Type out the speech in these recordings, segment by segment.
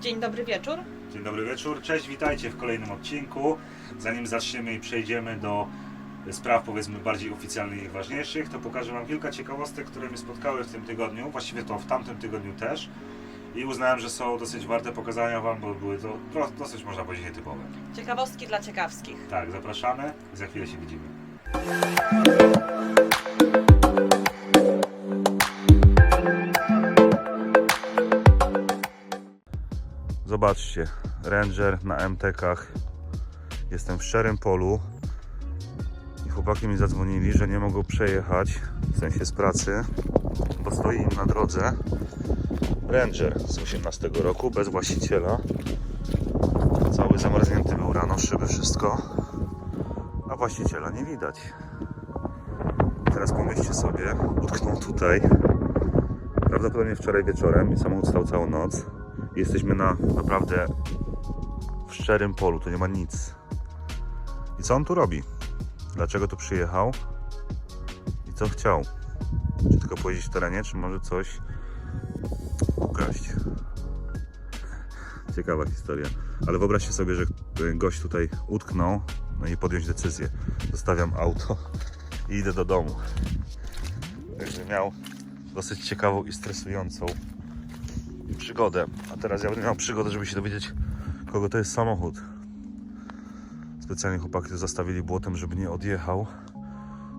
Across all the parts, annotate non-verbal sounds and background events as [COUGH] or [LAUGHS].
Dzień dobry wieczór. Dzień dobry wieczór, cześć, witajcie w kolejnym odcinku. Zanim zaczniemy i przejdziemy do spraw powiedzmy bardziej oficjalnych i ważniejszych, to pokażę Wam kilka ciekawostek, które mnie spotkały w tym tygodniu, właściwie to w tamtym tygodniu też. I uznałem, że są dosyć warte pokazania Wam, bo były to dosyć można powiedzieć nietypowe. Ciekawostki dla ciekawskich. Tak, zapraszamy i za chwilę się widzimy. Zobaczcie, Ranger na MTK-ach. Jestem w szczerym polu i chłopaki mi zadzwonili, że nie mogą przejechać, w sensie z pracy, bo stoi im na drodze Ranger z 18 roku, bez właściciela. Cały zamarznięty był rano, szyby, wszystko, a właściciela nie widać. Teraz pomyślcie sobie, utknął tutaj, prawdopodobnie wczoraj wieczorem i samochód stał całą noc. Jesteśmy na naprawdę w szczerym polu, tu nie ma nic. I co on tu robi? Dlaczego tu przyjechał? I co chciał? Czy tylko pojeździć w terenie, czy może coś ukraść? Ciekawa historia. Ale wyobraźcie sobie, że gość tutaj utknął, no i podjąć decyzję. Zostawiam auto i idę do domu. Także miał dosyć ciekawą i stresującą przygodę. A teraz ja będę miał przygodę, żeby się dowiedzieć, kogo to jest samochód. Specjalnie chłopaki zastawili błotem, żeby nie odjechał,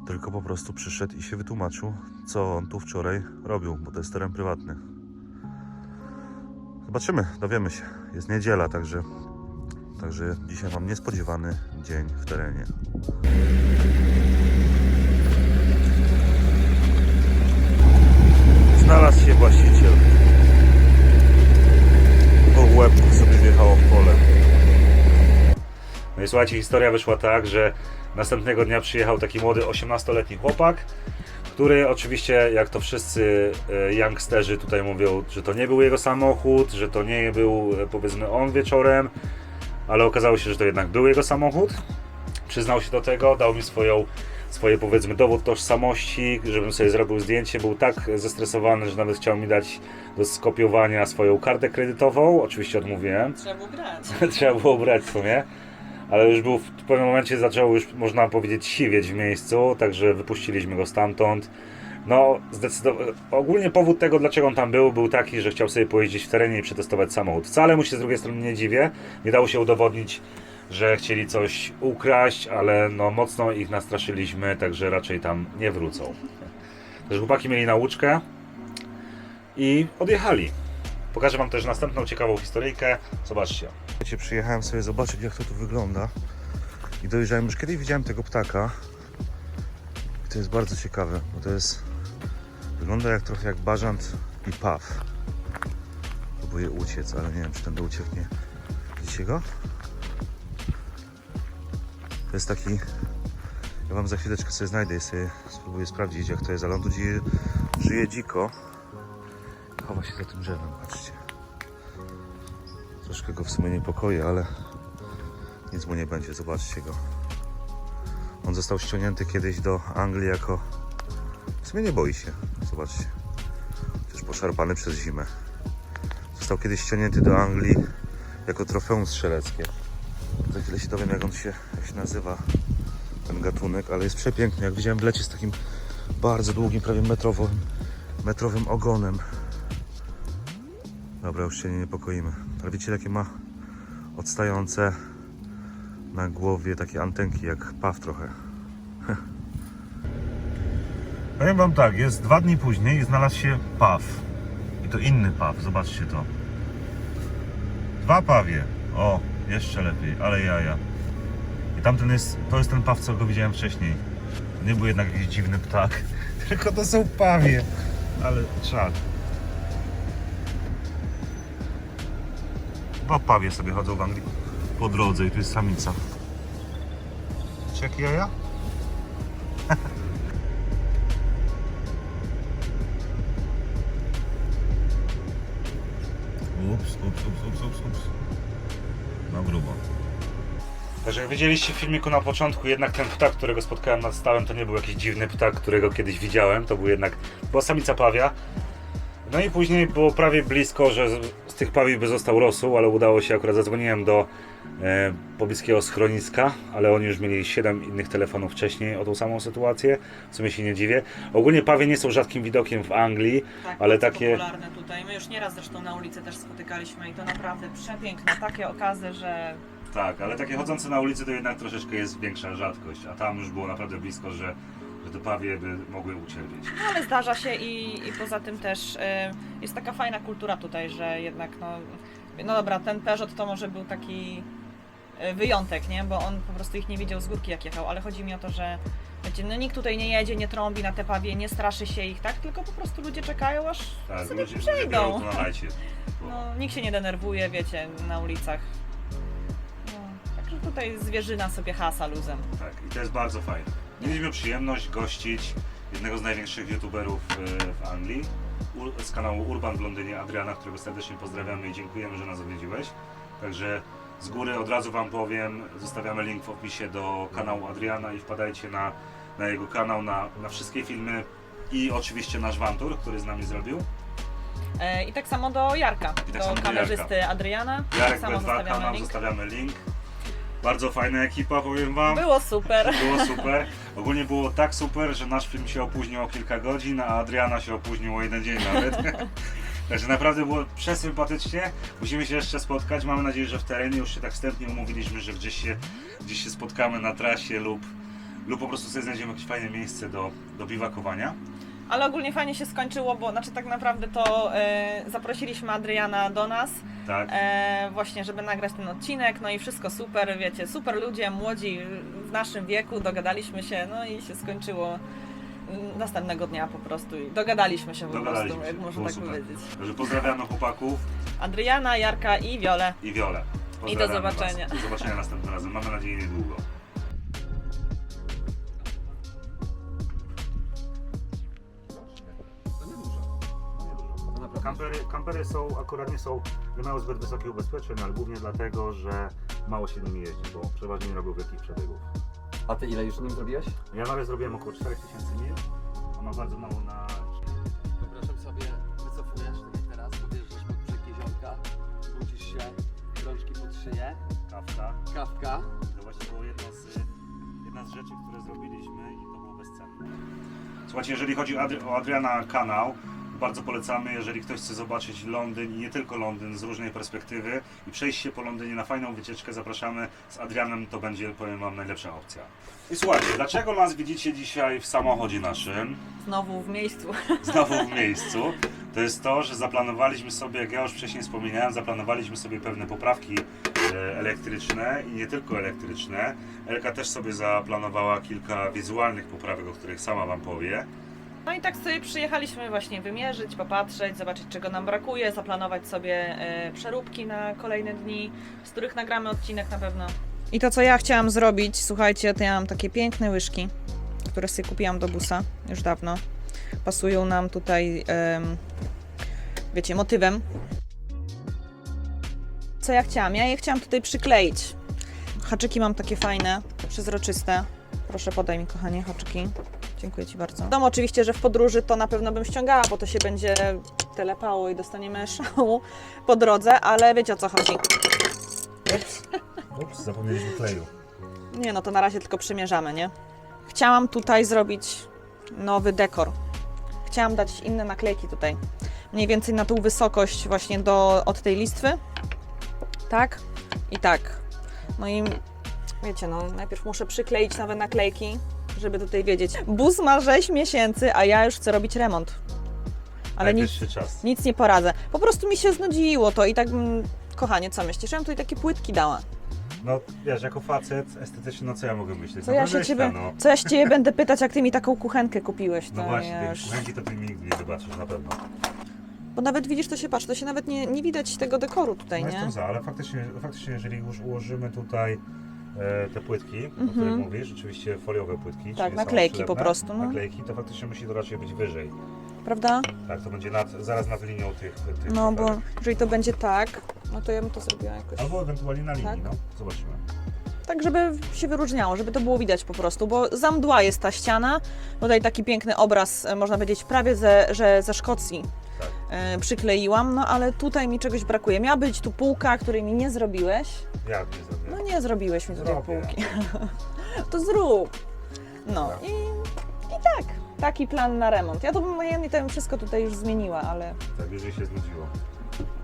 tylko po prostu przyszedł i się wytłumaczył, co on tu wczoraj robił, bo to jest teren prywatny. Zobaczymy, dowiemy się. Jest niedziela, także, także dzisiaj mam niespodziewany dzień w terenie. Znalazł się właściciel. Po łebku sobie wjechało w pole. No i słuchajcie, historia wyszła tak, że następnego dnia przyjechał taki młody 18-letni chłopak, który oczywiście, jak to wszyscy e, youngsterzy tutaj mówią, że to nie był jego samochód, że to nie był e, powiedzmy on wieczorem, ale okazało się, że to jednak był jego samochód. Przyznał się do tego, dał mi swoją, swoje powiedzmy dowód tożsamości, żebym sobie zrobił zdjęcie. Był tak zestresowany, że nawet chciał mi dać do skopiowania swoją kartę kredytową. Oczywiście odmówiłem. Trzeba było grać. [LAUGHS] Trzeba było brać w sumie. Ale już był w pewnym momencie zaczął już można powiedzieć siwieć w miejscu, także wypuściliśmy go stamtąd. No, zdecydowanie. Ogólnie powód tego, dlaczego on tam był, był taki, że chciał sobie pojeździć w terenie i przetestować samochód. Wcale mu się z drugiej strony nie dziwię. Nie dało się udowodnić, że chcieli coś ukraść, ale no mocno ich nastraszyliśmy, także raczej tam nie wrócą. Też chłopaki mieli nauczkę i odjechali. Pokażę Wam też następną ciekawą historyjkę. Zobaczcie. Wiecie, przyjechałem sobie zobaczyć, jak to tu wygląda. I dojrzałem, już kiedyś widziałem tego ptaka. I to jest bardzo ciekawe, bo to jest. Wygląda jak trochę jak bażant i paw. Próbuję uciec, ale nie wiem, czy ten ucieknie. Widzicie go? To jest taki. Ja wam za chwileczkę sobie znajdę i sobie spróbuję sprawdzić, jak to jest, ale on tu żyje dziko. Chowa się za tym drzewem, patrzcie. Troszkę go w sumie niepokoi, ale nic mu nie będzie, zobaczcie go. On został ściągnięty kiedyś do Anglii jako... W sumie nie boi się, zobaczcie. Też poszarpany przez zimę. Został kiedyś ściągnięty do Anglii jako trofeum strzeleckie. Za chwilę się dowiem jak on się, jak się nazywa ten gatunek, ale jest przepiękny. Jak widziałem w lecie z takim bardzo długim, prawie metrowym, metrowym ogonem. Dobra, już się nie niepokoimy. Ale wiecie, jakie ma odstające na głowie takie antenki, jak paw trochę. [LAUGHS] Powiem wam tak, jest dwa dni później i znalazł się paw. I to inny paw, zobaczcie to. Dwa pawie. O, jeszcze lepiej, ale jaja. I tamten jest, to jest ten paw, co go widziałem wcześniej. Nie był jednak jakiś dziwny ptak, [LAUGHS] tylko to są pawie. Ale czad. Dwa pawie sobie chodzą w Anglii po drodze i tu jest samica. Jakie jaja? [LAUGHS] Ups, ups, ups, ups, ups, ups. No grubo. Także jak widzieliście w filmiku na początku, jednak ten ptak, którego spotkałem nad stałem, to nie był jakiś dziwny ptak, którego kiedyś widziałem. To był jednak, była samica pawia. No i później było prawie blisko, że tych pawi by został rosół, ale udało się, akurat zadzwoniłem do e, pobliskiego schroniska, ale oni już mieli 7 innych telefonów wcześniej o tą samą sytuację, w sumie się nie dziwię. Ogólnie pawie nie są rzadkim widokiem w Anglii, Tak, ale takie... popularne tutaj. My już nieraz zresztą na ulicy też spotykaliśmy i to naprawdę przepiękne. Takie okazy, że Tak, ale takie chodzące na ulicy to jednak troszeczkę jest większa rzadkość, a tam już było naprawdę blisko, że, te pawie by mogły ucierpieć. No, ale zdarza się i, i poza tym też y, jest taka fajna kultura tutaj, że jednak no, no dobra, ten Peugeot to może był taki y, wyjątek, nie? Bo on po prostu ich nie widział z górki jak jechał, ale chodzi mi o to, że wiecie, no nikt tutaj nie jedzie, nie trąbi na te pawie, nie straszy się ich, tak? Tylko po prostu ludzie czekają aż Tak, sobie ludzie, ludzie przejdą. biorą to na lajcie. [LAUGHS] No, nikt się nie denerwuje, wiecie, na ulicach. No, także tutaj zwierzyna sobie hasa luzem. Tak, i to jest bardzo fajne. Mieliśmy przyjemność gościć jednego z największych youtuberów e, w Anglii z kanału Urban w Londynie, Adriana, którego serdecznie pozdrawiamy i dziękujemy, że nas odwiedziłeś. Także z góry od razu Wam powiem, zostawiamy link w opisie do kanału Adriana i wpadajcie na, na jego kanał, na, na wszystkie filmy i oczywiście nasz Wantur, który z nami zrobił. E, I tak samo do Jarka, I tak do samo do kamerzysty Adriana. Jarek tak samo B2 zostawiamy kanał, link. zostawiamy link. Bardzo fajna ekipa, powiem Wam. Było super. Było super. Ogólnie było tak super, że nasz film się opóźnił o kilka godzin, a Adriana się opóźnił o jeden dzień nawet. [LAUGHS] Także naprawdę było przesympatycznie. Musimy się jeszcze spotkać. Mamy nadzieję, że w terenie już się tak wstępnie umówiliśmy, że gdzieś się, gdzieś się spotkamy na trasie lub, lub po prostu sobie znajdziemy jakieś fajne miejsce do, do biwakowania. Ale ogólnie fajnie się skończyło, bo znaczy tak naprawdę to e, zaprosiliśmy Adriana do nas, Tak. e, właśnie żeby nagrać ten odcinek, no i wszystko super, wiecie, super ludzie, młodzi w naszym wieku, dogadaliśmy się, no i się skończyło mm, następnego dnia po prostu i dogadaliśmy się po Dogadaliśmy prostu, się, jak można było tak super. powiedzieć. Także pozdrawiamy chłopaków Adriana, Jarka i Wiolę. i Wiolę. I do Pozdrawiamy zobaczenia. Was. Do zobaczenia następnym razem. Mamy nadzieję niedługo. Kampery, kampery są, akurat nie są, nie mają zbyt wysokich ubezpieczeń, ale głównie dlatego, że mało się nimi jeździ, bo przeważnie nie robią wielkich przebiegów. A ty ile już nim zrobiłeś? Ja nawet zrobiłem około 4000 mil, a ma bardzo mało na... Wyobrażam sobie, wycofujesz tak jak teraz, podjeżdżasz pod brzeg jeziorka, budzisz się, rączki pod szyję, kawka. kawka. To właśnie było jedno z, jedna z rzeczy, które zrobiliśmy i to było bezcenne. Słuchajcie, jeżeli chodzi o, Adri- o Adriana kanał, bardzo polecamy, jeżeli ktoś chce zobaczyć Londyn i nie tylko Londyn z różnej perspektywy i przejść się po Londynie na fajną wycieczkę, zapraszamy z Adrianem, to będzie, powiem Wam, najlepsza opcja. I słuchajcie, dlaczego nas widzicie dzisiaj w samochodzie naszym, Znowu w miejscu. [LAUGHS] znowu w miejscu? To jest to, że zaplanowaliśmy sobie, jak ja już wcześniej wspominałem, zaplanowaliśmy sobie pewne poprawki e, elektryczne i nie tylko elektryczne. Elka też sobie zaplanowała kilka wizualnych poprawek, o których sama Wam powie. No i tak sobie przyjechaliśmy właśnie wymierzyć, popatrzeć, zobaczyć czego nam brakuje, zaplanować sobie e, przeróbki na kolejne dni, z których nagramy odcinek na pewno. I to co ja chciałam zrobić, słuchajcie, to ja mam takie piękne łyżki, które sobie kupiłam do busa już dawno. Pasują nam tutaj, wiecie, motywem. Co ja chciałam? Ja je chciałam tutaj przykleić. Haczyki mam takie fajne, przezroczyste. Proszę podaj mi kochanie haczyki. Dziękuję Ci bardzo. Wiadomo oczywiście, że w podróży to na pewno bym ściągała, bo to się będzie telepało i dostaniemy [LAUGHS] szału po drodze, ale wiecie o co chodzi. Ups, zapomnieliśmy kleju. Nie no, to na razie tylko przymierzamy, nie? Chciałam tutaj zrobić nowy dekor. Chciałam dać inne naklejki tutaj. Mniej więcej na tą wysokość właśnie do, od tej listwy. Tak i tak. No i wiecie, no najpierw muszę przykleić nowe naklejki, żeby tutaj wiedzieć. Bus ma 6 miesięcy, a ja już chcę robić remont. Ale nic, Najwyższy czas. nic nie poradzę. Po prostu mi się znudziło to i tak, mm, kochanie, co myślisz? Ja bym tutaj takie płytki dała. No wiesz, jako facet estetyczny, no co ja mogę myśleć? Co no, ja, się ciebie, no. co ja się ciebie będę pytać, jak ty mi taką kuchenkę kupiłeś? To No właśnie, tej już... kuchenki to ty mi nigdy nie zobaczysz, na pewno. Bo nawet widzisz, to się patrz, to się nawet nie, nie widać tego dekoru tutaj, No nie? jestem za, ale faktycznie, faktycznie jeżeli już ułożymy tutaj te płytki, o których Mhm. mówisz, rzeczywiście foliowe płytki, czyli Tak, są naklejki przylepne, po prostu, no. Naklejki, to faktycznie musi to raczej być wyżej. Prawda? Tak, to będzie nad, zaraz nad linią tych, tych No bo jeżeli to będzie tak, no to ja bym to zrobiła jakoś. Albo ewentualnie na linii, Tak. no. Zobaczymy. Tak, żeby się wyróżniało, żeby to było widać po prostu, bo za mdła jest ta ściana. Tutaj taki piękny obraz, e, można powiedzieć, prawie ze, że ze Szkocji. E, przykleiłam, no ale tutaj mi czegoś brakuje. Miała być tu półka, której mi nie zrobiłeś. Jak nie zrobię? No nie zrobiłeś mi tutaj Zrobię. półki. [LAUGHS] to zrób. No Tak. i, i tak, taki plan na remont. Ja to bym ja bym to wszystko tutaj już zmieniła, ale, Tak, już jej się znudziło.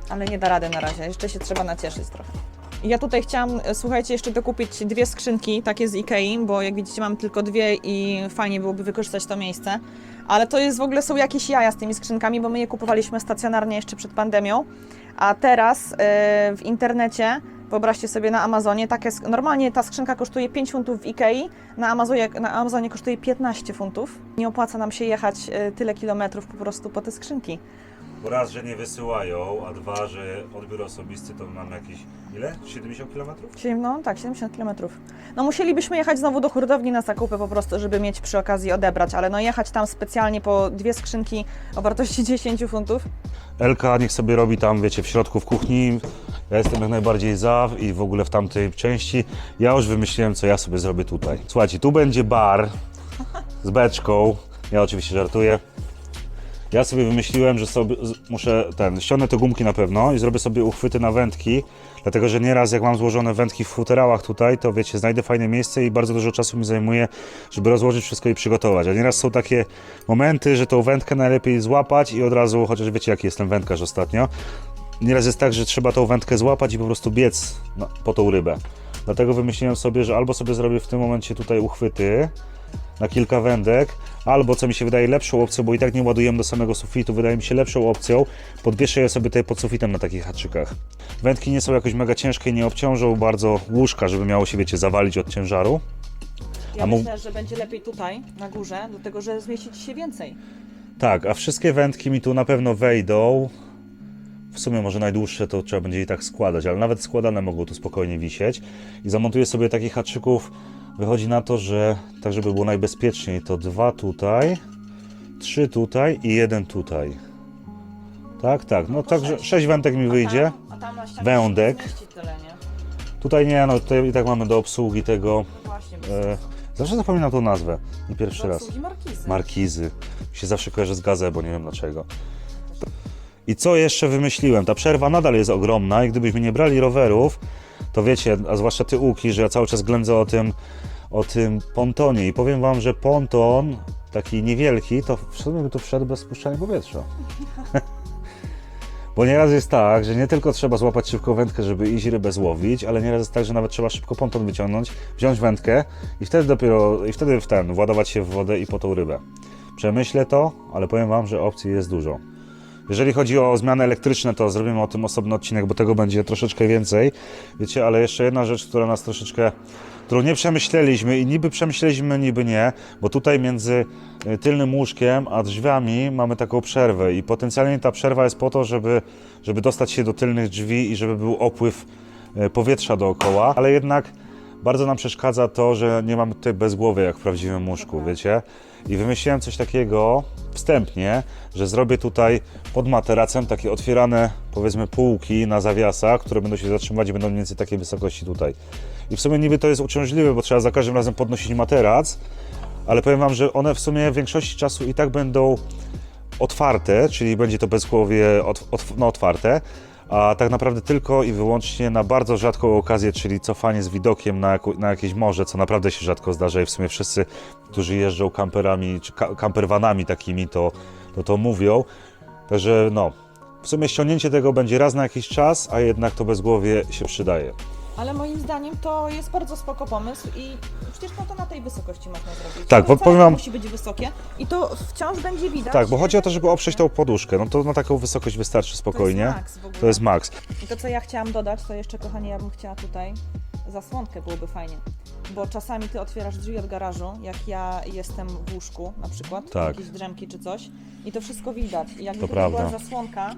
ale nie da rady na razie. Jeszcze się trzeba nacieszyć trochę. Ja tutaj chciałam, e, słuchajcie, jeszcze dokupić dwie skrzynki, takie z Ikei, bo jak widzicie mamy tylko dwie i fajnie byłoby wykorzystać to miejsce. Ale to jest w ogóle, są jakieś jaja z tymi skrzynkami, bo my je kupowaliśmy stacjonarnie jeszcze przed pandemią, a teraz e, w internecie, wyobraźcie sobie na Amazonie, takie, normalnie ta skrzynka kosztuje 5 funtów w Ikei, na Amazonie, na Amazonie kosztuje 15 funtów. Nie opłaca nam się jechać e, tyle kilometrów po prostu po te skrzynki. Bo raz, że nie wysyłają, a dwa, że odbiór osobisty to mamy jakieś, ile? 70 km? Siedem- No tak, 70 km. No musielibyśmy jechać znowu do hurtowni na zakupy po prostu, żeby mieć przy okazji odebrać, ale no jechać tam specjalnie po dwie skrzynki o wartości [LAUGHS] 10 funtów. Elka niech sobie robi tam, wiecie, w środku w kuchni. Ja jestem jak najbardziej za i w ogóle w tamtej części. Ja już wymyśliłem, co ja sobie zrobię tutaj. Słuchajcie, tu będzie bar z beczką. Ja oczywiście żartuję. Ja sobie wymyśliłem, że sobie muszę ten, ściągnę te gumki na pewno i zrobię sobie uchwyty na wędki, dlatego że nieraz jak mam złożone wędki w futerałach tutaj, to wiecie, znajdę fajne miejsce i bardzo dużo czasu mi zajmuje, żeby rozłożyć wszystko i przygotować. A nieraz są takie momenty, że tą wędkę najlepiej złapać i od razu, chociaż wiecie jaki jestem wędkarz ostatnio, nieraz jest tak, że trzeba tą wędkę złapać i po prostu biec po tą rybę. Dlatego wymyśliłem sobie, że albo sobie zrobię w tym momencie tutaj uchwyty na kilka wędek, albo co mi się wydaje lepszą opcją, bo i tak nie ładujemy do samego sufitu, wydaje mi się lepszą opcją, podwieszę je sobie tutaj pod sufitem na takich haczykach. Wędki nie są jakoś mega ciężkie nie obciążą bardzo łóżka, żeby miało się, wiecie, zawalić od ciężaru. Ja A myślę, że będzie lepiej tutaj, na górze, dlatego że zmieści ci się więcej. Tak, a wszystkie wędki mi tu na pewno wejdą. W sumie może najdłuższe to trzeba będzie i tak składać, ale nawet składane mogą tu spokojnie wisieć. I zamontuję sobie takich haczyków. Wychodzi na to, że tak żeby było najbezpieczniej, to dwa tutaj, trzy tutaj i jeden tutaj. Tak, tak. No także sześć. wędek mi wyjdzie. A tam, a tam na ścianie Wędek. się nie zmieści tyle, nie? Tutaj nie, no tutaj i tak mamy do obsługi tego. No właśnie, bez E, zawsze zapominam tą nazwę. Nie pierwszy do raz. obsługi markizy. Markizy. Mi się zawsze kojarzy z gazebo, nie wiem dlaczego. I co jeszcze wymyśliłem? Ta przerwa nadal jest ogromna i gdybyśmy nie brali rowerów, to wiecie, a zwłaszcza ty Łuki, że ja cały czas ględzę o tym, o tym pontonie i powiem wam, że ponton taki niewielki, to w sumie by tu wszedł bez spuszczania powietrza. [LAUGHS] Bo nieraz jest tak, że nie tylko trzeba złapać szybko wędkę, żeby iść rybę złowić, ale nieraz jest tak, że nawet trzeba szybko ponton wyciągnąć, wziąć wędkę i wtedy dopiero, i wtedy w ten, władować się w wodę i po tą rybę. Przemyślę to, ale powiem Wam, że opcji jest dużo. Jeżeli chodzi o zmiany elektryczne, to zrobimy o tym osobny odcinek, bo tego będzie troszeczkę więcej. Wiecie, ale jeszcze jedna rzecz, która nas troszeczkę, którą nie przemyśleliśmy i niby przemyśleliśmy, niby nie, bo tutaj między y, tylnym łóżkiem a drzwiami mamy taką przerwę i potencjalnie ta przerwa jest po to, żeby, żeby dostać się do tylnych drzwi i żeby był opływ y, powietrza dookoła, ale jednak bardzo nam przeszkadza to, że nie mamy tutaj bezgłowy jak w prawdziwym łóżku, wiecie? I wymyśliłem coś takiego wstępnie, że zrobię tutaj pod materacem takie otwierane, powiedzmy, półki na zawiasach, które będą się zatrzymywać i będą mniej więcej takiej wysokości tutaj. I w sumie niby to jest uciążliwe, bo trzeba za każdym razem podnosić materac, ale powiem Wam, że one w sumie w większości czasu i tak będą otwarte, czyli będzie to bezgłowie ot, ot, no, otwarte, a tak naprawdę tylko i wyłącznie na bardzo rzadką okazję, czyli cofanie z widokiem na, na jakieś morze, co naprawdę się rzadko zdarza i w sumie wszyscy, którzy jeżdżą kamperami czy ka, kamperwanami takimi, to, to to mówią. Także no, w sumie ściągnięcie tego będzie raz na jakiś czas, a jednak to bezgłowie się przydaje. Ale moim zdaniem to jest bardzo spoko pomysł i przecież no to na tej wysokości można zrobić. Tak, To bo powiem wam- musi być wysokie i to wciąż będzie widać. Tak, bo chodzi o to, żeby oprzeć tą poduszkę. No to na taką wysokość wystarczy spokojnie. To jest max w ogóle. To jest maks. I to, co ja chciałam dodać, to jeszcze, kochani, ja bym chciała tutaj zasłonkę, byłoby fajnie. Bo czasami ty otwierasz drzwi od garażu, jak ja jestem w łóżku na przykład, Tak. jakieś drzemki czy coś i to wszystko widać. I jakby To była prawda. zasłonka,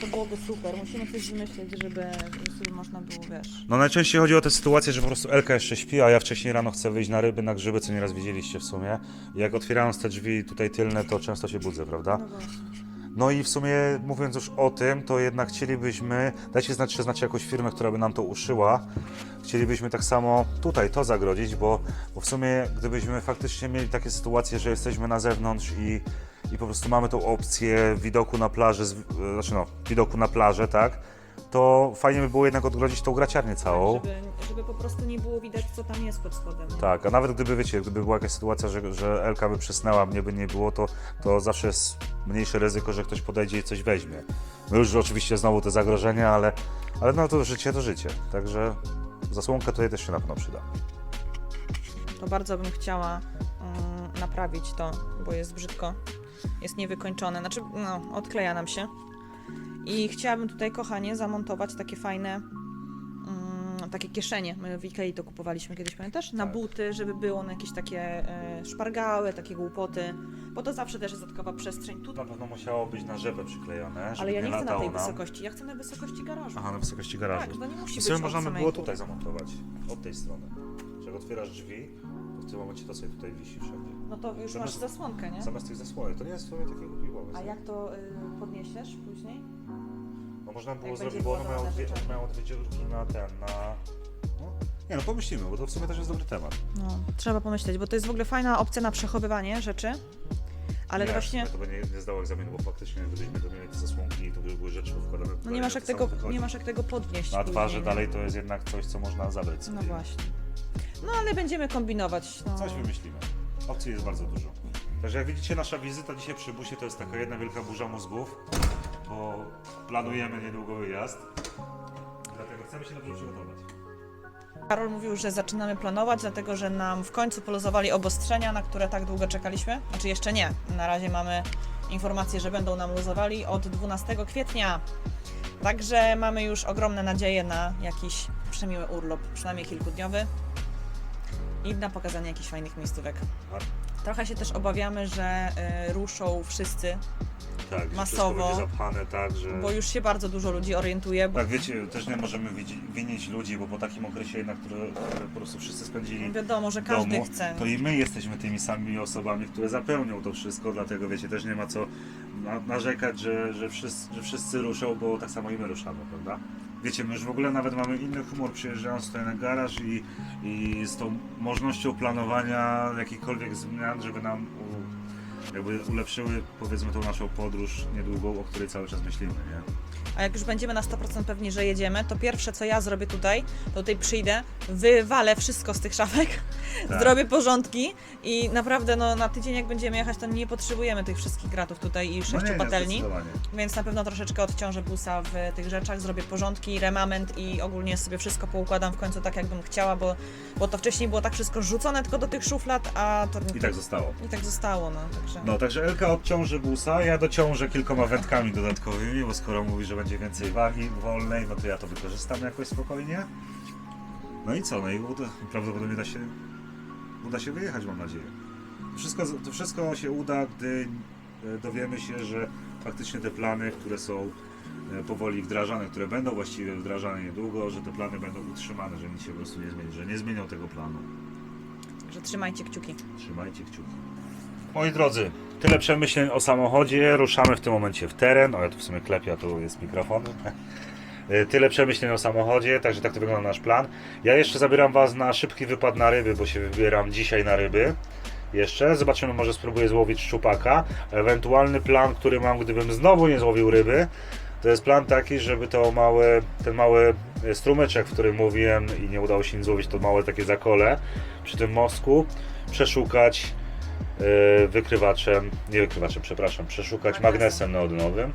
to byłoby super. Musimy coś wymyślić, żeby, żeby można było, wiesz... No najczęściej chodzi o tę sytuację, że po prostu Elka jeszcze śpi, a ja wcześniej rano chcę wyjść na ryby, na grzyby, co nieraz widzieliście w sumie. I jak otwierając te drzwi tutaj tylne, to często się budzę, prawda? No właśnie. No i w sumie mówiąc już o tym, to jednak chcielibyśmy, dajcie znać, czy znacie jakąś firmę, która by nam to uszyła. Chcielibyśmy tak samo tutaj to zagrodzić, bo, bo w sumie gdybyśmy faktycznie mieli takie sytuacje, że jesteśmy na zewnątrz i, i po prostu mamy tą opcję widoku na plażę, z, e, znaczy no, widoku na plażę, tak? To fajnie by było jednak odgrodzić tą graciarnię całą. Tak, żeby, żeby po prostu nie było widać, co tam jest pod spodem. nie? Tak, a nawet gdyby, wiecie, gdyby była jakaś sytuacja, że, że Elka by przysnęła, mnie by nie było, to, to zawsze jest mniejsze ryzyko, że ktoś podejdzie i coś weźmie. No już oczywiście znowu te zagrożenia, ale, ale no to życie to życie. Także zasłonka tutaj też się na pewno przyda. To bardzo bym chciała mm, naprawić to, bo jest brzydko. Jest niewykończone, znaczy no, odkleja nam się. I chciałabym tutaj, kochanie, zamontować takie fajne mm, takie kieszenie. My w Ikei to kupowaliśmy kiedyś, pamiętasz? Na Tak. buty, żeby było na jakieś takie e, szpargały, takie głupoty, bo to zawsze też jest dodatkowa przestrzeń. Tu, Na pewno musiało być na rzepę przyklejone, żeby ale ja nie chcę na latało tej nam. wysokości, ja chcę na wysokości garażu. Aha, na wysokości garażu. Tak, to nie musi I być sobie od można by samej było góry. tutaj zamontować, od tej strony. Że jak otwierasz drzwi, to w tym momencie to sobie tutaj wisi wszędzie. No to już masz Zamiast- zasłonkę, nie? Zamiast tych zasłony, to nie jest w sumie takie głupi pomysł. A jak to y, podniesiesz później? No można było Jak zrobić, będzie bo one mają dwie, rzeczy. one mają dwie dziurki na ten, na... No. Nie no, pomyślimy, bo to w sumie też jest dobry temat. No, trzeba pomyśleć, bo to jest w ogóle fajna opcja na przechowywanie rzeczy. Ale nie, właśnie. To by nie, nie zdało egzaminu, bo faktycznie gdybyśmy to mieli te zasłonki i to by były rzeczy wkładane No nie masz jak tego, nie masz jak tego podnieść. Na twarzy później, dalej to jest jednak coś, co można zabrać sobie. No właśnie. No ale będziemy kombinować. No. Coś wymyślimy. Opcji jest bardzo dużo. Także jak widzicie, nasza wizyta dzisiaj przy busie to jest taka jedna wielka burza mózgów, bo planujemy niedługo wyjazd. Dlatego chcemy się dobrze przygotować. Karol mówił, że zaczynamy planować, dlatego że nam w końcu poluzowali obostrzenia, na które tak długo czekaliśmy. Znaczy jeszcze nie. Na razie mamy informację, że będą nam luzowali od 12 kwietnia. Także mamy już ogromne nadzieje na jakiś przemiły urlop, przynajmniej kilkudniowy i na pokazanie jakichś fajnych miejscówek. Trochę się też obawiamy, że y, ruszą wszyscy, Tak, że Masowo. wszystko będzie zapchane tak, że... bo już się bardzo dużo ludzi orientuje. Bo Tak, wiecie, też nie możemy winić ludzi, bo po takim okresie jednak, które, które po prostu wszyscy spędzili wiadomo, że każdy domu, chce. to i my jesteśmy tymi samymi osobami, które zapełnią to wszystko, dlatego wiecie, też nie ma co na, narzekać, że, że, wszyscy, że wszyscy ruszą, bo tak samo i my ruszamy, prawda? Wiecie, my już w ogóle nawet mamy inny humor przyjeżdżając tutaj na garaż i, i z tą możliwością planowania jakichkolwiek zmian, żeby nam jakby ulepszyły powiedzmy tą naszą podróż niedługą, o której cały czas myślimy, nie? A jak już będziemy na 100% pewni, że jedziemy, to pierwsze co ja zrobię tutaj, to tutaj przyjdę, wywalę wszystko z tych szafek, [LAUGHS] Tak. zrobię porządki i naprawdę no, na tydzień jak będziemy jechać, to nie potrzebujemy tych wszystkich gratów tutaj i sześciu patelni. No zdecydowanie. Więc na pewno troszeczkę odciążę busa w tych rzeczach, zrobię porządki, remament i ogólnie sobie wszystko poukładam w końcu tak, jakbym chciała, bo, bo to wcześniej było tak wszystko rzucone tylko do tych szuflad, a to I tak zostało. i tak zostało, no także. No, także Elka odciąży busa, ja dociążę kilkoma wędkami dodatkowymi, bo skoro mówi, że będzie więcej wagi wolnej, no to ja to wykorzystam jakoś spokojnie. No i co? No i uda, prawdopodobnie da się, uda się wyjechać, mam nadzieję. Wszystko, to wszystko się uda, gdy e, dowiemy się, że faktycznie te plany, które są e, powoli wdrażane, które będą właściwie wdrażane niedługo, że te plany będą utrzymane, że nic się po prostu nie zmieni, że nie zmienią tego planu. Że trzymajcie kciuki. Trzymajcie kciuki. Moi drodzy, tyle przemyśleń o samochodzie. Ruszamy w tym momencie w teren. O, ja tu w sumie klepię, a tu jest mikrofon. [LAUGHS] Y, Tyle przemyśleń o samochodzie, także tak to wygląda nasz plan. Ja jeszcze zabieram Was na szybki wypad na ryby, bo się wybieram dzisiaj na ryby. Jeszcze zobaczymy, może spróbuję złowić szczupaka. Ewentualny plan, który mam, gdybym znowu nie złowił ryby, to jest plan taki, żeby to małe, ten mały e, strumyczek, w którym mówiłem i nie udało się nic złowić, to małe takie zakole przy tym mostku przeszukać wykrywaczem, nie wykrywaczem, przepraszam, przeszukać Magnesem. magnesem neodynowym.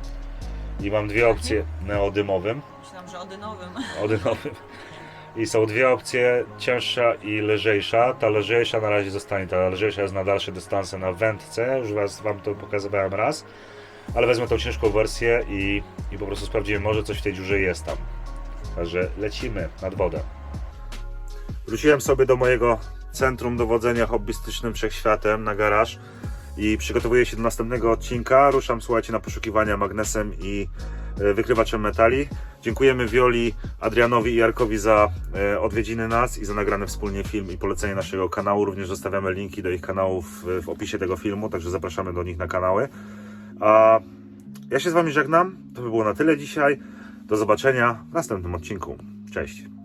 I mam dwie opcje neodymowym, Myślałam, że odynowym. [LAUGHS] odynowym. I są dwie opcje, cięższa i lżejsza. Ta lżejsza na razie zostanie, ta lżejsza jest na dalsze dystanse na wędce, już was, Wam to pokazywałem raz. Ale wezmę tą ciężką wersję i, i po prostu sprawdzimy, może coś w tej dziurze jest tam. Także lecimy nad wodę. Wróciłem sobie do mojego centrum dowodzenia hobbystycznym wszechświatem na garaż i przygotowuję się do następnego odcinka. Ruszam, słuchajcie, na poszukiwania magnesem i e, wykrywaczem metali. Dziękujemy Wioli, Adrianowi i Jarkowi za e, odwiedziny nas i za nagrany wspólnie film i polecenie naszego kanału. Również zostawiamy linki do ich kanałów w, w opisie tego filmu, także zapraszamy do nich na kanały. A ja się z Wami żegnam. To by było na tyle dzisiaj. Do zobaczenia w następnym odcinku. Cześć.